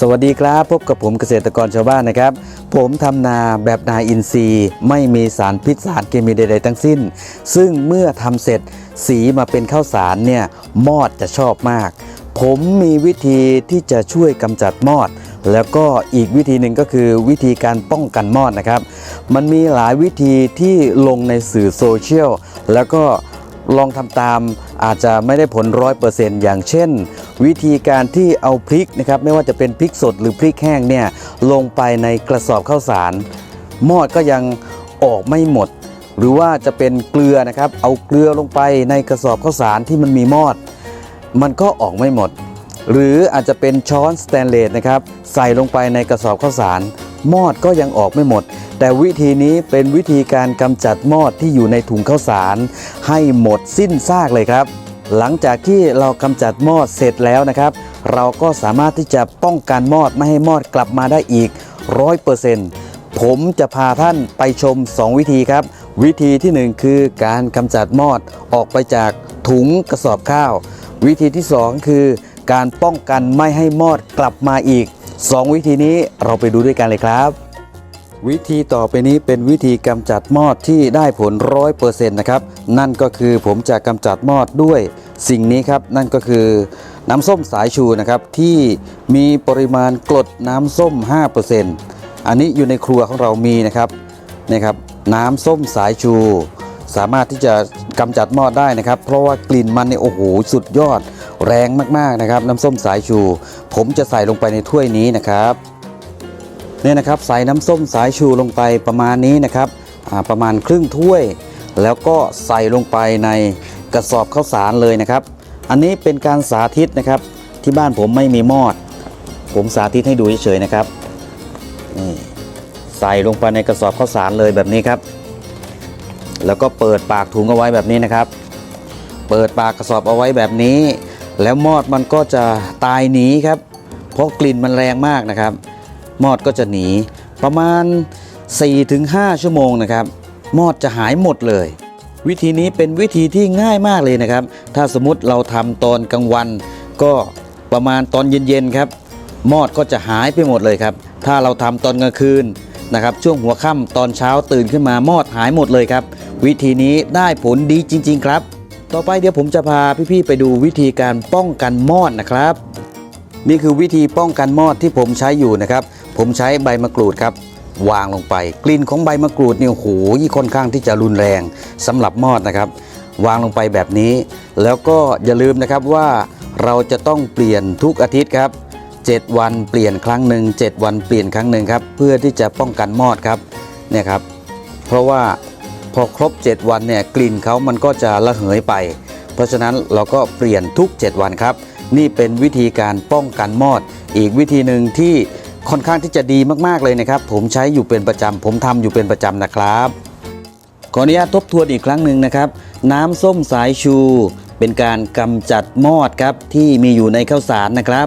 สวัสดีครับพบกับผมเกษตรกรชาวบ้านนะครับ ผมทำนาแบบนาอินทรีย์ ไม่มีสารพิษสารเคมีใด ๆ ทั้งสิ้น ซึ่งเมื่อทำเสร็จสีมาเป็นข้าวสารเนี่ยมอดจะชอบมาก ผมมีวิธีที่จะช่วยกำจัดมอด แล้วก็อีกวิธีหนึ่งก็คือวิธีการป้องกันมอดนะครับ มันมีหลายวิธีที่ลงในสื่อโซเชียลแล้วก็ ลองทำตามอาจจะไม่ได้ผลร้อยเปอร์เซ็นต์อย่างเช่น วิธีการที่เอาพริกนะครับไม่ว่าจะเป็นพริกสดหรือพริกแห้งเนี่ยลงไปในกระสอบข้าวสารมอดก็ยังออกไม่หมด หรือว่าจะเป็นเกลือนะครับ เอาเกลือลงไปในกระสอบข้าวสารที่มันมีมอด มันก็ออกไม่หมด หรืออาจจะเป็นช้อนสแตนเลสนะครับใส่ลงไปในกระสอบข้าวสาร มอดก็ยังออกไม่หมด แต่วิธีนี้เป็นวิธีการกำจัดมอดที่อยู่ในถุงข้าวสาร ให้หมดสิ้นซากเลยครับ หลังจากที่เรากำจัดมอดเสร็จแล้วนะครับ เราก็สามารถที่จะป้องกันมอดไม่ให้มอดกลับมาได้อีกร้อยเปอร์เซ็นต์ผมจะพาท่านไปชม 2 วิธีครับ วิธีที่ 1 คือการกำจัดมอดออกไปจากถุงกระสอบข้าว วิธีที่ 2 คือการป้องกันไม่ให้มอดกลับมาอีก 2 วิธีนี้เราไปดูด้วยกันเลยครับ วิธีต่อไปนี้เป็นวิธีกำจัดมอดที่ได้ผลร้อยเปอร์เซ็นต์นะครับ นั่นก็คือผมจะกำจัดมอดด้วยสิ่งนี้ครับ นั่นก็คือน้ำส้มสายชูนะครับ ที่มีปริมาณกรดน้ำส้ม 5%อันนี้อยู่ในครัวของเรามีนะครับนะครับน้ำส้มสายชู สามารถที่จะกำจัดมอดได้นะครับ เพราะว่ากลิ่นมันเนี่ยโอ้โหสุดยอดแรงมากๆนะครับ น้ำส้มสายชู ผมจะใส่ลงไปในถ้วยนี้นะครับเนี่ยนะครับใส่น้ำส้มสายชูลงไปประมาณนี้นะครับประมาณครึ่งถ้วย แล้วก็ใส่ลงไปในกระสอบข้าวสารเลยนะครับ อันนี้เป็นการสาธิตนะครับที่บ้านผมไม่มีมอด ผมสาธิตให้ดูเฉยๆนะครับนี่ใส่ลงไปในกระสอบข้าวสารเลยแบบนี้ครับ แล้วก็เปิดปากถุงเอาไว้แบบนี้นะครับ เปิดปากกระสอบเอาไว้แบบนี้ แล้วมอดมันก็จะตายหนีครับ เพราะกลิ่นมันแรงมากนะครับ มอดก็จะหนี ประมาณ 4-5 ชั่วโมงนะครับ มอดจะหายหมดเลย วิธีนี้เป็นวิธีที่ง่ายมากเลยนะครับ ถ้าสมมติเราทำตอนกลางวัน ก็ประมาณตอนเย็นๆครับ มอดก็จะหายไปหมดเลยครับ ถ้าเราทำตอนกลางคืน นะครับช่วงหัวค่ำตอนเช้าตื่นขึ้นมามอดหายหมดเลยครับ วิธีนี้ได้ผลดีจริง ๆ ครับ ต่อไปเดี๋ยวผมจะพาพี่ๆไปดูวิธีการป้องกันมอดนะครับ นี่คือวิธีป้องกันมอดที่ผมใช้อยู่นะครับ ผมใช้ใบมะกรูดครับวางลงไป กลิ่นของใบมะกรูดเนี่ยโอ้โหค่อนข้างที่จะรุนแรงสำหรับมอดนะครับ วางลงไปแบบนี้ แล้วก็อย่าลืมนะครับว่าเราจะต้องเปลี่ยนทุกอาทิตย์ครับ 7 วันเปลี่ยนครั้งหนึ่ง7วันเปลี่ยนครั้งหนึ่งครับเพื่อที่จะป้องกันมอดครับเนี่ยครับเพราะว่าพอครบ 7 วันเนี่ยกลิ่นเขามันก็จะระเหยไป เพราะฉะนั้นเราก็เปลี่ยนทุก 7 วันครับ นี่เป็นวิธีการป้องกันมอด อีกวิธีหนึ่งที่ค่อนข้างที่จะดีมากๆเลยนะครับ ผมใช้อยู่เป็นประจำผมทำอยู่เป็นประจำนะครับขออนุญาตทบทวนอีกครั้งหนึ่งนะครับ น้ำส้มสายชู เป็นการกำจัดมอดครับที่มีอยู่ในข้าวสารนะครับ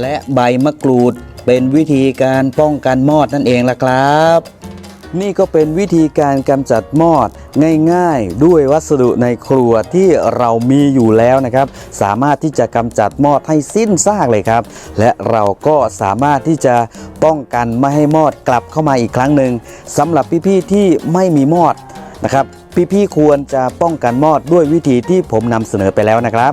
และใบมะกรูด เป็นวิธีการป้องกันมอดนั่นเองล่ะครับ นี่ก็เป็นวิธีการกำจัดมอดง่ายๆ ด้วยวัสดุในครัวที่เรามีอยู่แล้วนะครับ สามารถที่จะกำจัดมอดให้สิ้นซากเลยครับ และเราก็สามารถที่จะป้องกันไม่ให้มอดกลับเข้ามาอีกครั้งหนึ่งสำหรับพี่ๆที่ไม่มีมอดนะครับ พี่ๆควรจะป้องกันมอดด้วยวิธีที่ผมนำเสนอไปแล้วนะครับ